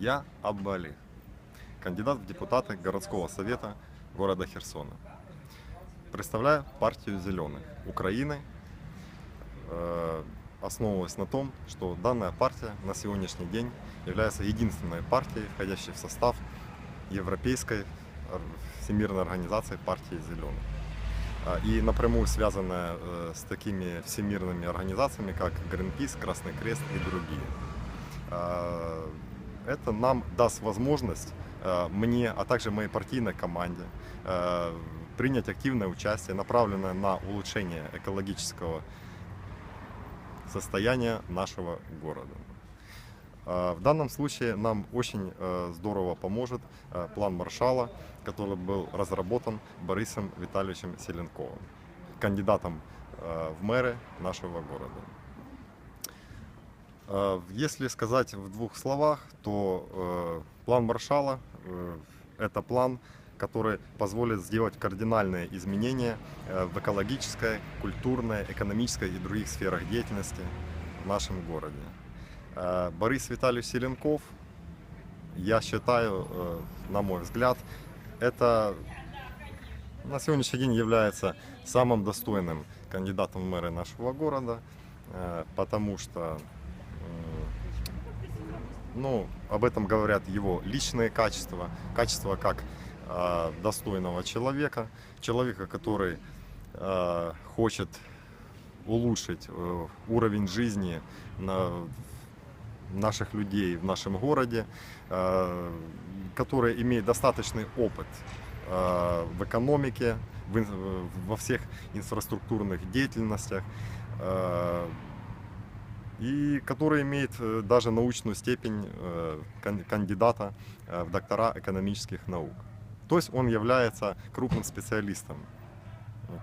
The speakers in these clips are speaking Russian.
Я Абба Али, кандидат в депутаты городского совета города Херсона. Представляю партию «Зеленых» Украины, э, основываясь на том, что данная партия на сегодняшний день является единственной партией, входящей в состав Европейской Всемирной организации партии «Зеленых». А, И напрямую связанная э, с такими всемирными организациями, как Greenpeace, Красный Крест и другие. Это нам даст возможность э, мне, а также моей партийной команде э, принять активное участие, направленное на улучшение экологического состояния нашего города. А, В данном случае нам очень э, здорово поможет э, план Маршала, который был разработан Борисом Витальевичем Селенковым, кандидатом э, в мэры нашего города. Э, Если сказать в двух словах, то э, план Маршала э, это план, который позволит сделать кардинальные изменения в экологической, культурной, экономической и других сферах деятельности в нашем городе. Борис Витальевич Селенков, я считаю, на мой взгляд, это на сегодняшний день является самым достойным кандидатом в мэры нашего города, потому что ну, об этом говорят его личные качества, качества как э, достойного человека, человека, который э, хочет улучшить э, уровень жизни на наших людей в нашем городе, э, который имеет достаточный опыт э, в экономике, в во всех инфраструктурных деятельностях, э, и который имеет э, даже научную степень э, кан- кандидата э, в доктора экономических наук. То есть он является крупным специалистом.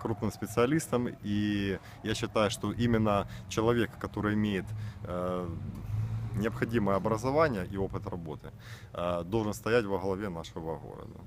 Крупным специалистом, и я считаю, что именно человек, который имеет необходимое образование и опыт работы, должен стоять во главе нашего города.